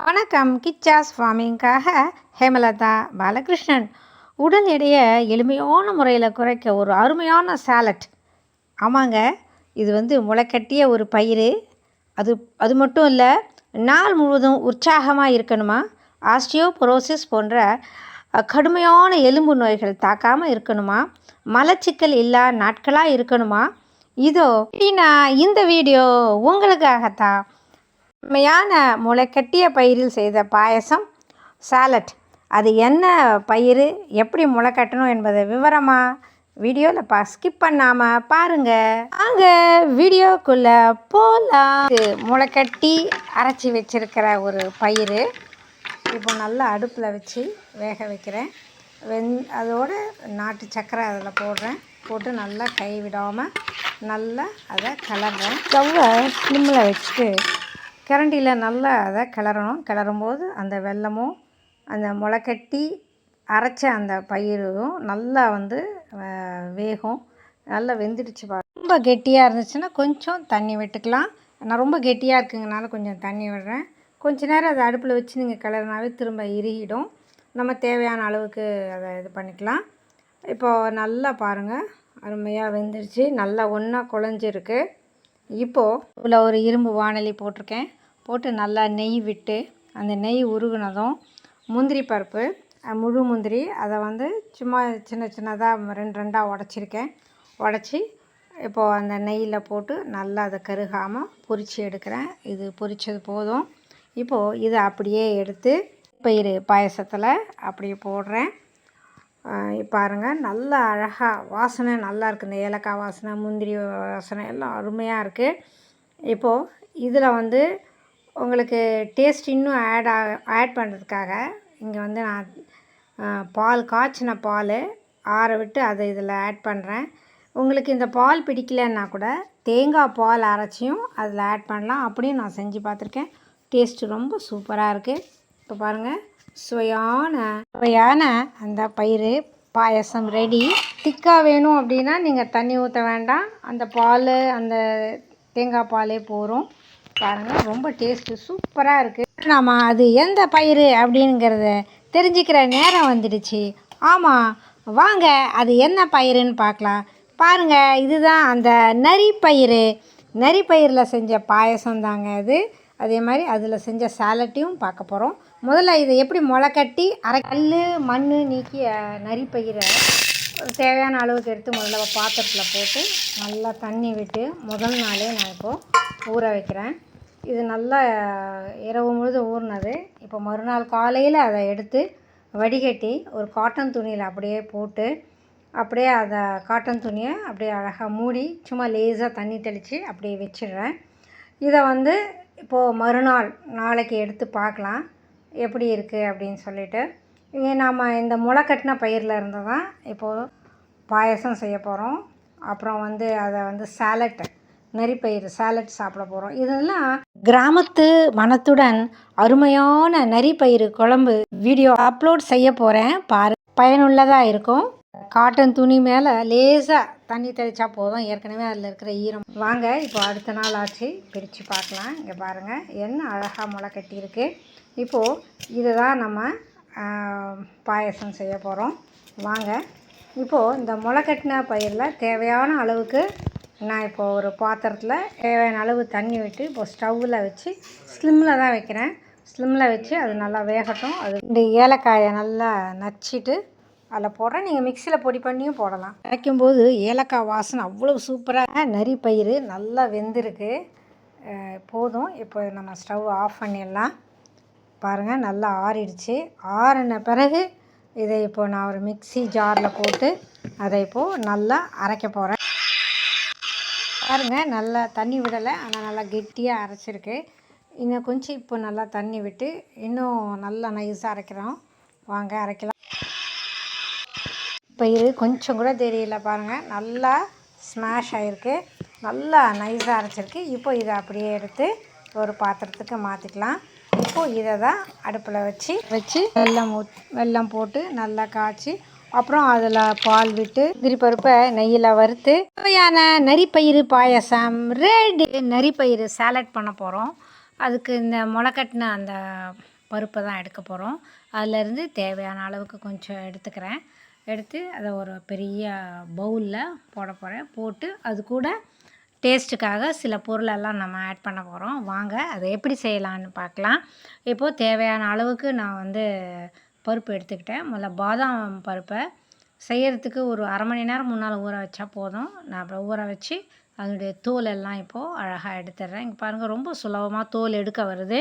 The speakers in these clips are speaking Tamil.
வணக்கம் கிச்சாஸ் ஃபார்மிங்காக ஹேமலதா பாலகிருஷ்ணன். உடல் எடையை எளிமையான முறையில் குறைக்க ஒரு அருமையான சாலட் ஆமாங்க இது வந்து முளைக்கட்டிய ஒரு பயிர் அது அது மட்டும் இல்லை நாள் முழுவதும் உற்சாகமாக இருக்கணுமா? ஆஸ்டியோபொரோசிஸ் போன்ற கடுமையான எலும்பு நோய்கள் தாக்காமல் இருக்கணுமா? மலச்சிக்கல் இல்லா நாட்களாக இருக்கணுமா? இதோ நான் இந்த வீடியோ உங்களுக்காகத்தான் உண்மையான முளைக்கட்டிய பயிரில் செய்த பாயசம் சாலட் அது என்ன பயிர் எப்படி முளைக்கட்டணும் என்பதை விவரமாக வீடியோவில் பா ஸ்கிப் பண்ணாமல் பாருங்கள் வாங்க வீடியோக்குள்ளே போகலாம் முளைக்கட்டி அரைச்சி வச்சிருக்கிற ஒரு பயிர் இப்போ நல்லா அடுப்பில் வச்சு வேக வைக்கிறேன். வெந் அதோட நாட்டு சக்கரை அதில் போடுறேன். போட்டு நல்லா கை விடாமல் நல்லா அதை கலர்றேன். ஸ்டவ்வை ஸ்லிம்மில் வச்சுட்டு கரண்டியில் நல்லா அதை கிளறணும். கிளறும்போது அந்த வெல்லமும் அந்த முளைக்கட்டி அரைச்ச அந்த பயிரும் நல்லா வந்து வேகும். நல்லா வெந்துடுச்சு பா ரொம்ப கெட்டியாக இருந்துச்சுன்னா கொஞ்சம் தண்ணி விட்டுக்கலாம். நான் ரொம்ப கெட்டியாக இருக்குங்கனால கொஞ்சம் தண்ணி விடுறேன். கொஞ்ச நேரம் அதை அடுப்பில் வச்சு நீங்கள் கிளறினாவே திரும்ப இறுகிடும். நம்ம தேவையான அளவுக்கு அதை இது பண்ணிக்கலாம். இப்போது நல்லா பாருங்கள் அருமையாக வெந்துடுச்சு. நல்லா ஒன்றா குழஞ்சிருக்கு. இப்போது இவ்வளோ ஒரு இரும்பு வானொலி போட்டிருக்கேன். போட்டு நல்லா நெய் விட்டு அந்த நெய் உருகுனதும் முந்திரி பருப்பு முழு முந்திரி. அதை வந்து சும்மா சின்ன சின்னதாக ரெண்டு ரெண்டாக உடச்சிருக்கேன். உடச்சி இப்போது அந்த நெய்யில் போட்டு நல்லா அதை கருகாமல் பொரித்து எடுக்கிறேன். இது பொரித்தது போதும். இப்போது இதை அப்படியே எடுத்து பயிறு பாயசத்தில் அப்படியே போடுறேன். பாருங்கள் நல்லா அழகாக வாசனை நல்லா இருக்குது இந்த ஏலக்காய் வாசனை முந்திரி வாசனை எல்லாம் அருமையாக இருக்குது இப்போது இதில் வந்து உங்களுக்கு டேஸ்ட் இன்னும் ஆட் ஆக ஆட் பண்ணுறதுக்காக இங்கே வந்து நான் பால் காய்ச்சின பால் ஆற விட்டு அதை இதில் ஆட் பண்ணுறேன் உங்களுக்கு இந்த பால் பிடிக்கலன்னா கூட தேங்காய் பால் அரைச்சியும் அதில் ஆட் பண்ணலாம். அப்படியும் நான் செஞ்சு பார்த்துருக்கேன். டேஸ்ட்டு ரொம்ப சூப்பராக இருக்குது இப்போ பாருங்கள் சுவையான சுவையான அந்த பயிர் பாயசம் ரெடி திக்காக வேணும் அப்படின்னா நீங்கள் தண்ணி ஊற்ற வேண்டாம். அந்த பால் அந்த தேங்காய் பாலே போகிறோம் பாருங்கள் ரொம்ப டேஸ்ட்டு சூப்பராக இருக்குது நாம் அது எந்த பயிர் அப்படிங்கிறத தெரிஞ்சுக்கிற நேரம் வந்துடுச்சு. ஆமாம் வாங்க அது என்ன பயிருன்னு பார்க்கலாம். பாருங்கள் இதுதான் அந்த நரி பயிறு. நரி பயிரில் செஞ்ச பாயசம் தாங்க அது. அதே மாதிரி அதில் செஞ்ச சாலட்டையும் பார்க்க போகிறோம் முதல்ல இதை எப்படி முளைக்கட்டி கட்டி அரை கல் மண் நீக்கி நரி பயிரை தேவையான அளவுக்கு எடுத்து முதல்ல பாத்திரத்தில் போட்டு நல்லா தண்ணி விட்டு முதல் நாளே நான் இப்போது ஊற வைக்கிறேன். இது நல்லா இரவு முழுதும் ஊறினது. இப்போ மறுநாள் காலையில் அதை எடுத்து வடிகட்டி ஒரு காட்டன் துணியில் அப்படியே போட்டு அப்படியே அதை காட்டன் துணியை அப்படியே அழகாக மூடி சும்மா லேசாக தண்ணி தெளித்து அப்படியே வச்சிடுறேன். இதை வந்து இப்போது மறுநாள் நாளைக்கு எடுத்து பார்க்கலாம். எப்படி இருக்குது அப்படின்னு சொல்லிவிட்டு நாம் இந்த முளை கட்டின பயிரில் இருந்து தான் இப்போது பாயசம் செய்ய போகிறோம் அப்புறம் வந்து அதை வந்து சாலட் நரிப்பயிர் சாலட் சாப்பிட போகிறோம் இதெல்லாம் கிராமத்து மனத்துடன் அருமையான நரிப்பயிறு குழம்பு வீடியோ அப்லோட் செய்ய போகிறேன் பாரு பயனுள்ளதாக இருக்கும். காட்டன் துணி மேலே லேசாக தண்ணி தெளித்தா போதும். ஏற்கனவே அதில் இருக்கிற ஈரம். வாங்க இப்போ அடுத்த நாள் ஆச்சு. பிரித்து பார்க்கலாம். இங்கே பாருங்கள் என்ன அழகாக முளை கட்டியிருக்கு. இப்போது இதை தான் நம்ம பாயசம் செய்ய போகிறோம் வாங்க. இப்போது இந்த முளை கட்டின பயிரில் தேவையான அளவுக்கு நான் இப்போது ஒரு பாத்திரத்தில் தேவையான அளவு தண்ணி விட்டு இப்போ ஸ்டவ்வில் வச்சு ஸ்லிம்மில் தான் வைக்கிறேன். ஸ்லிம்மில் வச்சு அது நல்லா வேகட்டும். அது இந்த ஏலக்காயை நல்லா நச்சிட்டு அதில் போடுறேன். நீங்கள் மிக்சியில் பொடி பண்ணியும் போடலாம். வைக்கும்போது ஏலக்காய் வாசனை அவ்வளோ சூப்பராக நரி பயிர் நல்லா வெந்திருக்கு. போதும். இப்போ நம்ம ஸ்டவ் ஆஃப் பண்ணிடலாம். பாருங்கள் நல்லா ஆறிடுச்சு. ஆறின பிறகு இதை இப்போ நான் ஒரு மிக்ஸி ஜாரில் போட்டு அதை இப்போது நல்லா அரைக்க போகிறேன் பாருங்கள் நல்லா தண்ணி விடலை ஆனால் நல்லா கெட்டியாக அரைச்சிருக்கு. இன்னும் கொஞ்சம் இப்போ நல்லா தண்ணி விட்டு இன்னும் நல்லா நைஸாக அரைக்கிறோம். வாங்க அரைக்கலாம். இப்போ இது கொஞ்சம் கூட தெரியல பாருங்கள் நல்லா ஸ்மாஷ் ஆகிருக்கு நல்லா நைஸாக அரைச்சிருக்கு. இப்போ இதை அப்படியே எடுத்து ஒரு பாத்திரத்துக்கு மாற்றிக்கலாம் இப்போது இதை தான் அடுப்பில் வச்சு வச்சு வெல்லம் வெல்லம் போட்டு நல்லா காய்ச்சி அப்புறம் அதில் பால் விட்டு திரிப்பருப்பை நெய்யில் வறுத்து சுவையான நரிப்பயிறு பாயசம் ரெடி நரிப்பயிறு சாலட் பண்ண போகிறோம். அதுக்கு இந்த முளைக்கட்டின அந்த பருப்பை தான் எடுக்க போகிறோம். அதிலேருந்து தேவையான அளவுக்கு கொஞ்சம் எடுத்துக்கிறேன். எடுத்து அதை ஒரு பெரிய பவுலில் போட போகிறேன். போட்டு அது கூட டேஸ்ட்டுக்காக சில பொருளெல்லாம் நம்ம ஆட் பண்ண போகிறோம் வாங்க அதை எப்படி செய்யலான்னு பார்க்கலாம். இப்போது தேவையான அளவுக்கு நான் வந்து பருப்பு எடுத்துக்கிட்டேன். முதல்ல பாதாம் பருப்பை செய்கிறதுக்கு ஒரு அரை மணி நேரம் முன்னால் ஊற வச்சா போதும். நான் அப்புறம் ஊற வச்சு அதனுடைய தோல் எல்லாம் இப்போது அழகாக எடுத்துடுறேன். இங்கே பாருங்கள் ரொம்ப சுலபமாக தோல் எடுக்க வருது.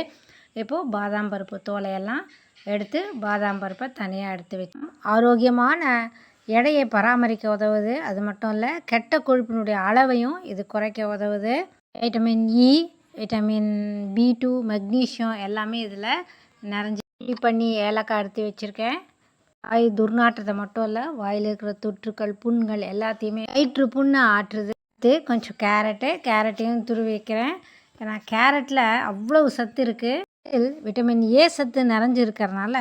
இப்போது பாதாம் பருப்பு தோலையெல்லாம் எடுத்து பாதாம் பருப்பை தனியாக எடுத்து வைக்கணும் ஆரோக்கியமான எடையை பராமரிக்க உதவுது. அது மட்டும் இல்லை கெட்ட கொழுப்பினுடைய அளவையும் இது குறைக்க உதவுது. Vitamin E vitamin B two magnesium எல்லாமே இதில் நிறைஞ்சி பண்ணி ஏலக்காய் எடுத்து வச்சுருக்கேன். வாய் துர்நாற்றத்தை மட்டும் இல்லை வாயில் இருக்கிற தொற்றுக்கள் புண்கள் எல்லாத்தையுமே வயிற்று புண்ணை ஆற்றுது. கொஞ்சம் கேரட்டு கேரட்டையும் துருவி வைக்கிறேன். ஏன்னா கேரட்டில் அவ்வளவு சத்து இருக்குது விட்டமின் ஏ சத்து நிறைஞ்சிருக்கிறதுனால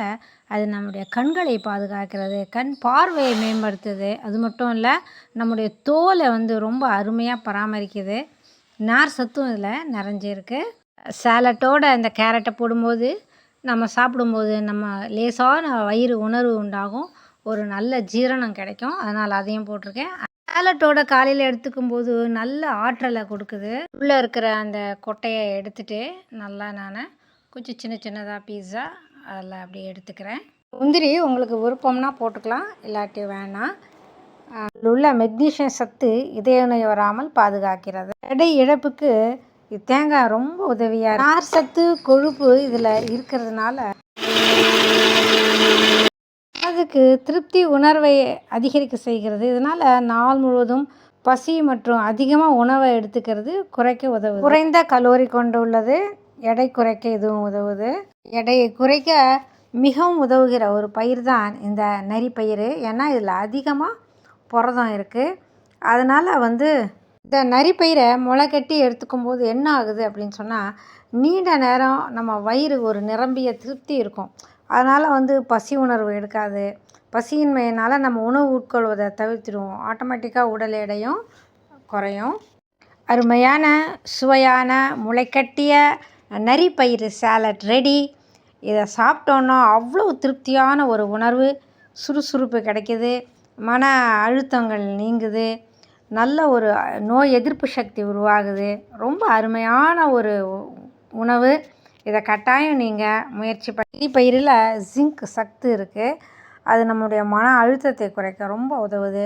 அது நம்முடைய கண்களை பாதுகாக்கிறது கண் பார்வையை மேம்படுத்துது. அது மட்டும் இல்லை நம்முடைய தோலை வந்து ரொம்ப அருமையாக பராமரிக்குது. நார் சத்தும் இதில் நிறைஞ்சிருக்கு. சேலட்டோட இந்த கேரட்டை போடும்போது நம்ம சாப்பிடும்போது நம்ம லேசான வயிறு உணர்வு உண்டாகும். ஒரு நல்ல ஜீரணம் கிடைக்கும். அதனால் அதையும் போட்டிருக்கேன். சேலட்டோட காலையில் எடுத்துக்கும் போது நல்ல ஆற்றலை கொடுக்குது. உள்ளே இருக்கிற அந்த கொட்டையை எடுத்துகிட்டு நல்லா நான் கொஞ்சம் சின்ன சின்னதாக பீஸா அதில் அப்படியே எடுத்துக்கிறேன். முந்திரி உங்களுக்கு விருப்பம்னா போட்டுக்கலாம் இல்லாட்டி வேணாம். அதில் உள்ள மெக்னீஷியம் சத்து இதய நோய் வராமல் பாதுகாக்கிறது. எடை இழப்புக்கு தேங்காய் ரொம்ப உதவியாக நார் சத்து கொழுப்பு இதில் இருக்கிறதுனால அதுக்கு திருப்தி உணர்வை அதிகரிக்க செய்கிறது. இதனால் நாள் முழுவதும் பசி மற்றும் அதிகமாக உணவை எடுத்துக்கிறது குறைக்க உதவுது. குறைந்த கலோரி கொண்டு உள்ளது எடை குறைக்க இதுவும் உதவுது. எடையை குறைக்க மிகவும் உதவுகிற ஒரு பயிர் தான் இந்த நரி பயிர் ஏன்னா இதில் அதிகமாக புரதம் இருக்குது அதனால் வந்து இந்த நரிப்பயிரை முளை கட்டி எடுத்துக்கும் போது என்ன ஆகுது அப்படின்னு சொன்னால் நீண்ட நேரம் நம்ம வயிறு ஒரு நிரம்பிய திருப்தி இருக்கும். அதனால் வந்து பசி உணர்வு எடுக்காது. பசியின்மையினால் நம்ம உணவு உட்கொள்வதை தவிர்த்துடுவோம். ஆட்டோமேட்டிக்காக உடல் எடையும் குறையும். அருமையான சுவையான முளைக்கட்டிய நரி பயிர் சேலட் ரெடி இதை சாப்பிட்டோன்னா அவ்வளோ திருப்தியான ஒரு உணர்வு சுறுசுறுப்பு கிடைக்கிது. மன அழுத்தங்கள் நீங்குது. நல்ல ஒரு நோய் எதிர்ப்பு சக்தி உருவாகுது. ரொம்ப அருமையான ஒரு உணவு. இதை கட்டாயம் நீங்கள் முயற்சி பண்ணி பயிரில் ஜிங்க் சக்தி இருக்குது அது நம்முடைய மன அழுத்தத்தை குறைக்க ரொம்ப உதவுது.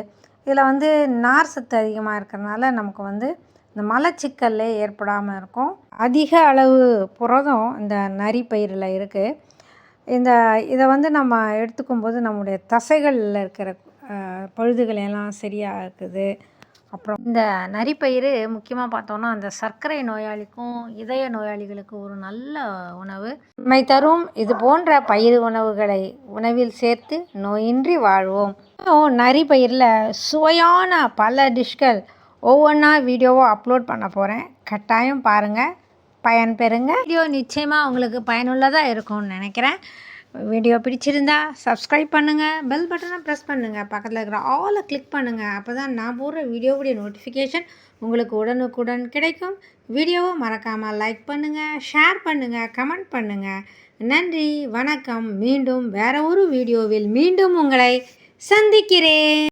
இதில் வந்து நார் சத்து அதிகமாக இருக்கிறனால நமக்கு வந்து இந்த மலச்சிக்கல் ஏற்படாமல் இருக்கும். அதிக அளவு புரதம் இந்த நரி பயிரில் இருக்குது இந்த இதை வந்து நம்ம எடுத்துக்கும் போது நம்முடைய தசைகளில் இருக்கிற பழுதுகளெல்லாம் சரியாகுது அப்புறம் இந்த நரிப்பயிறு முக்கியமாக பார்த்தோன்னா அந்த சர்க்கரை நோயாளிக்கும் இதய நோயாளிகளுக்கு ஒரு நல்ல உணவு. நம்மை தரும் இது போன்ற பயிர் உணவுகளை உணவில் சேர்த்து நோயின்றி வாழ்வோம். நரி பயிரில் சுவையான பல டிஷ்கள் ஒவ்வொன்றா வீடியோவை அப்லோட் பண்ண போகிறேன் கட்டாயம் பாருங்கள் பயன் பெறுங்க. வீடியோ நிச்சயமாக உங்களுக்கு பயனுள்ளதாக இருக்கும்னு நினைக்கிறேன். வீடியோ பிடிச்சிருந்தா சப்ஸ்கிரைப் பண்ணுங்கள் பெல் பட்டனை ப்ரெஸ் பண்ணுங்கள் பக்கத்தில் இருக்கிற ஆலை கிளிக் பண்ணுங்கள் அப்போ தான் நான் போடுற வீடியோவுடைய நோட்டிஃபிகேஷன் உங்களுக்கு உடனுக்குடன் கிடைக்கும். வீடியோவை மறக்காமல் லைக் பண்ணுங்கள் ஷேர் பண்ணுங்கள் கமெண்ட் பண்ணுங்கள் நன்றி. வணக்கம். மீண்டும் வேறு ஒரு வீடியோவில் மீண்டும் உங்களை சந்திக்கிறேன்.